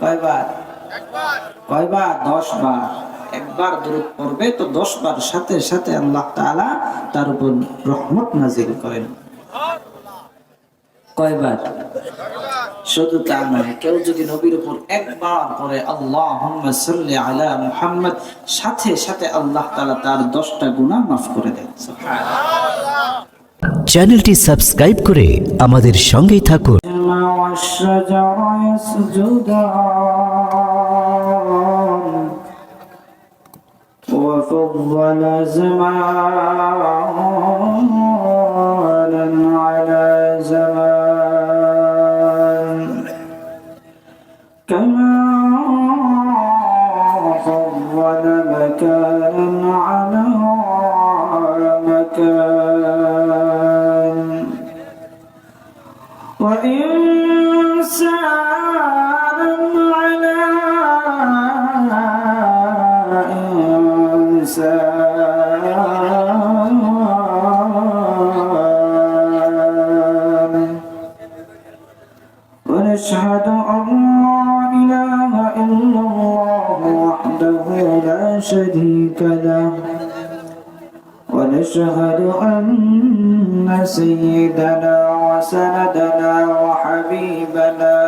কয়বার? কয়বার? দশ বার একবার দূরত পড়বে তো দশ বার সাথে সাথে আল্লাহ তাআলা তার উপর রহমত নাজিল করেন। কয়বার? শুধু তা নয় কেউ যদি নবীর উপর একবার পরে আল্লাহ সাল্লি আলা মুহাম্মদ সাথে সাথে আল্লাহ তাআলা তার দশটা গুনাহ মাফ করে দেন। চ্যানেলটি সাবস্ক্রাইব করে আমাদের সঙ্গেই থাকুন। والشجر يسجدان وفضل زمانا على زمان. كما فضل مكانا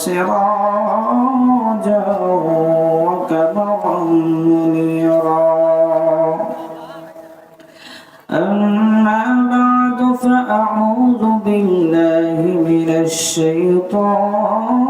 وسراجا وكبرا منيرا. أما بعد فأعوذ بالله من الشيطان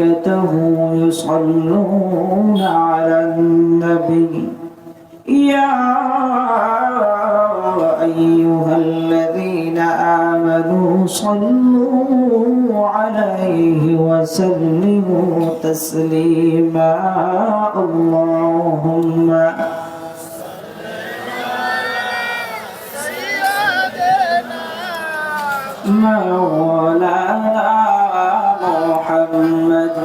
وملائكته يصلون على النبي. يا أيها الذين آمنوا صلوا عليه وسلموا تسليما. اللهم مولانا محمد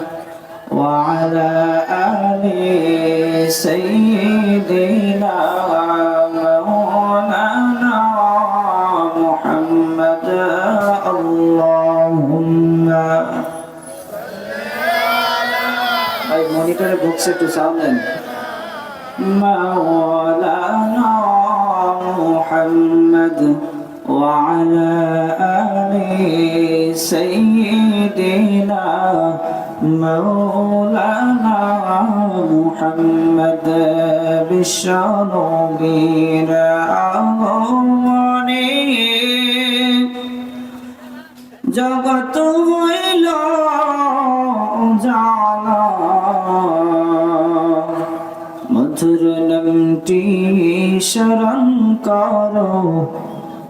وعلى آل سيدنا مولانا محمد اللهم ভাই মনিটরে বক্সে একটু সাউন্ড দেন مولانا محمد وعلى آل سيدنا مولانا محمد بالشربين أغني জগত হইল জানা মধুর নামটি শরণ করো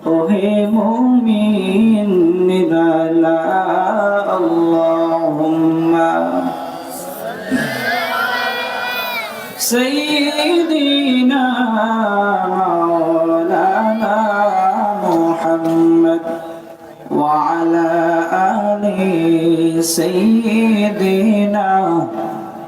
ওহে মুমিন নিরালা আল্লাহুম্মা সাইয়্যিদিনা মাওলানা মুহাম্মদ ওয়া আলা আলি সাইয়্যিদিনা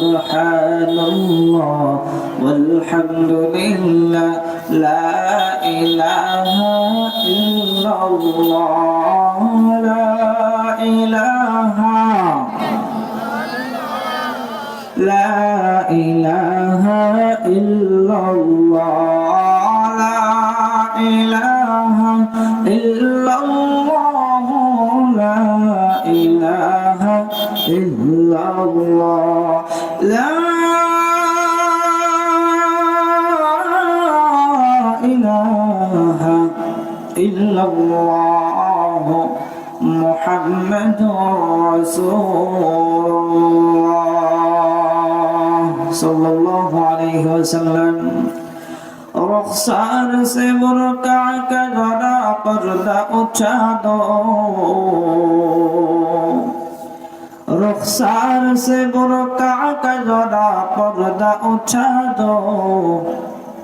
سبحان الله والحمد لله لا إله إلا الله. لا إله لا إله إلا الله. لا إله إلا الله. لا إله إلا الله. الله محمد رسول الله صلى الله عليه وسلم رخصار سے برکا کا گھڑا پردہ اٹھا دو رخصار سے برکا کا گھڑا پردہ اٹھا دو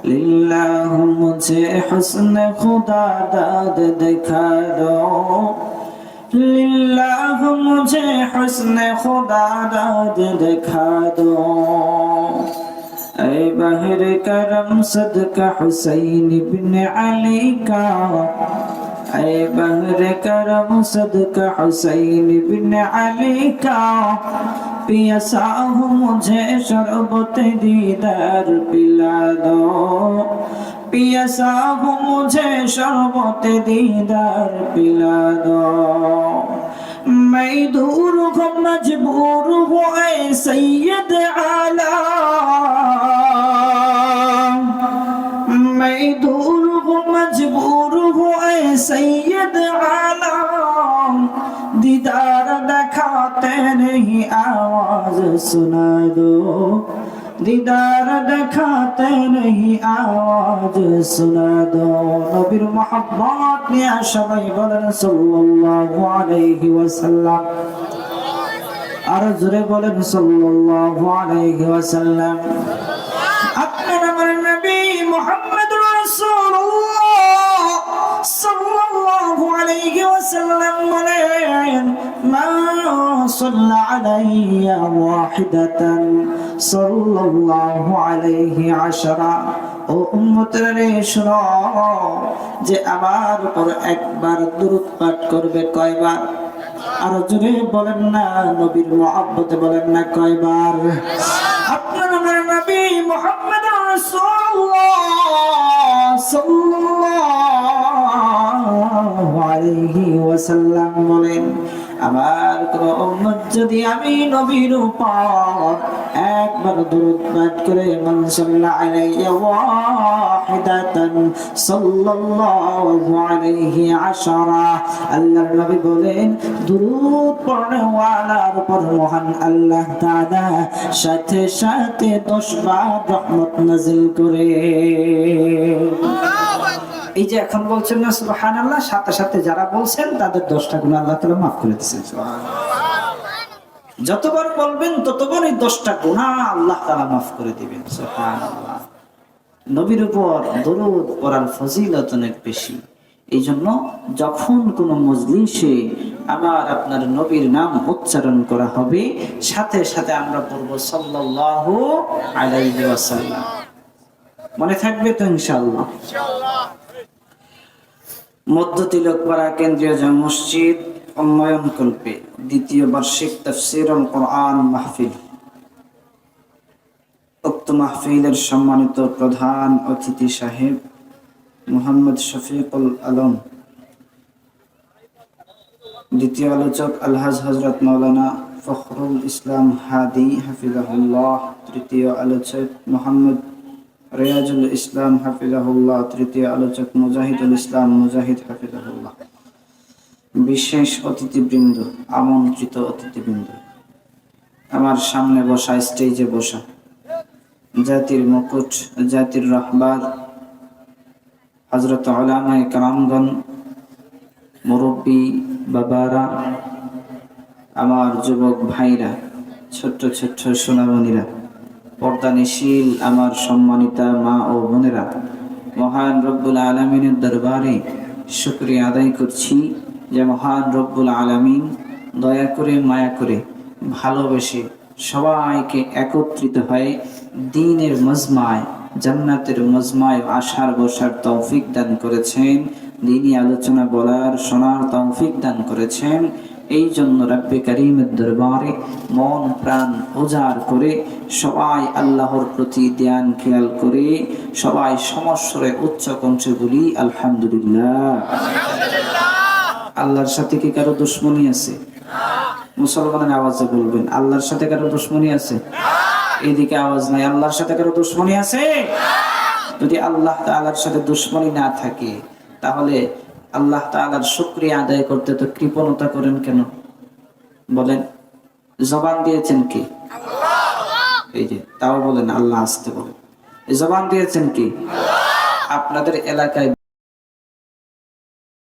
للہ مجھے حسن خدا داد دکھا دو للہ مجھے حسن خدا داد دکھا دو اے بحر کرم صدق حسین ابن علی کا اے بحر کرم صدق حسین ابن علی کا पियसा हूँ मुझे शरबत दीदार पिला दो पियसा हूँ मुझे शरबत दीदार पिला दो मैं दूर हूँ मजबूर हूँ ऐ सैयद आला मैं दूर हूँ मजबूर हूँ ऐ सैयद आला नहीं आवाज सुना दो। দিদার দেখাতে নেই আওয়াজ শোনা দো নবীর মোহাম্মত নিয়ে সবাই বলেন সাল্লাল্লাহু আলাইহি ওয়াসাল্লাম আর জোরে বলেন সাল্লাল্লাহু আলাইহি ওয়াসাল্লাম আপনার আমার নবী মোহাম্মদ রাসূলুল্লাহ সাল্লাল্লাহু আলাইহি ওয়াসাল্লাম বলেন মা صلى علي واحدة صلى الله عليه عشرة ও উম্মতের শোনো যে আমার উপর একবার দূরত পাঠ করবে কয়বার আর জোরে বলেন না নবীর মহাব্বতে বলেন না কয়বার আপনার আমার নবী মোহাম্মদ রাসূলুল্লাহ সাল্লাল্লাহু আলাইহি ওয়াসাল্লাম বলেন আমার কোন যদি আমি নবীর উপর একবার দরুদ পাঠ করে মান সাল্লা আলাইহি ওয়াহিদাতান সাল্লাল্লাহু আলাইহি আশারা আল্লাহর নবী বলেন, দরুদ পড়নে ওয়ালার উপর মহান আল্লাহ তাআলা সাথে সাথে 10 বার রহমত নাযিল করে। এই যে এখন বলছেন না, সুবহানাল্লাহ, সাথে সাথে যারা বলছেন, তাদের দশটা গুণ আল্লাহ তাআলা মাফ করে দিয়েছেন যতবার বলবেন, ততবার এই দশটা গুণা আল্লাহ তাআলা মাফ করে দিবেন নবীর উপর দরুদ পড়ার ফজিলত অনেক বেশি। এই জন্য যখন কোনো মজলিসে আমার আপনার নবীর নাম উচ্চারণ করা হবে, সাথে সাথে আমরা পড়ব সাল্লাল্লাহু আলাইহি ওয়াসাল্লাম। মনে থাকবে তো ইনশাআল্লাহ? মধ্য তিলকপাড়া কেন্দ্রীয় জামে মসজিদ উন্নয়ন কল্পে দ্বিতীয় বার্ষিক তফসিরুল কোরআন মাহফিল। উক্ত মাহফিলের সম্মানিত প্রধান অতিথি সাহেব মোহাম্মদ শফিকুল আলম। দ্বিতীয় আলোচক আলহাজ হজরত মৌলানা ফখরুল ইসলাম হাদি হাফিজাহুল্লাহ। তৃতীয় আলোচক মোহাম্মদ রেয়াজুল ইসলাম হাফিজাহুল্লাহ, তৃতীয় আলোচক মুজাহিদুল ইসলাম মুজাহিদ হাফিজাহুল্লাহ। বিশেষ অতিথিবৃন্দ, আমন্ত্রিত অতিথিবৃন্দ, আমার সামনে বসা স্টেজে বসা। জাতির মুকুট, জাতির রহবার হজরত আলামায় কারামগণ মুরব্বী বাবারা, আমার যুবক ভাইরা, ছোট্ট ছোট্ট সোনামণিরা। পর্দানিশীল আমার সম্মানিতা মা ও বোনেরা, মহান রব্বুল আলমিনের দরবারে শুক্রিয়া আদায় করছি যে মহান রব্বুল আলমিন দয়া করে, মায়া করে, ভালোবেসে সবাইকে একত্রিত হয়ে দিনের মজমায়, জান্নাতের মজমায় আসার বসার তৌফিক দান করেছেন। দিনই আলোচনা বলার, শোনার তৌফিক দান করেছেন। এই জন্য রাব্বে করিমের দরবারে মন, প্রাণ উজাড় করে সবাই আল্লাহর প্রতি ধ্যান, খেয়াল করে সবাই সমস্বরে উচ্চ কণ্ঠে বলি, আলহামদুলিল্লাহ। আল্লাহর সাথে কি কারও দুশ্মনী আছে? মুসলমানের আওয়াজে বলবেন, আল্লাহর সাথে কারও দুশ্মনী আছে? এদিকে আওয়াজ নাই, আল্লাহর সাথে কারও দুশ্মনী আছে? যদি আল্লাহ তাআলার সাথে দুশ্মনী না থাকে, তাহলে আল্লাহ তালার শুক্রিয়া আদায় করতে তো কৃপণতা করেন কেন? বলেন জবান দিয়েছেন কি? এই যে তাও বলেন আল্লাহ আসতে বলেন। জবান দিয়েছেন কি? আপনাদের এলাকায়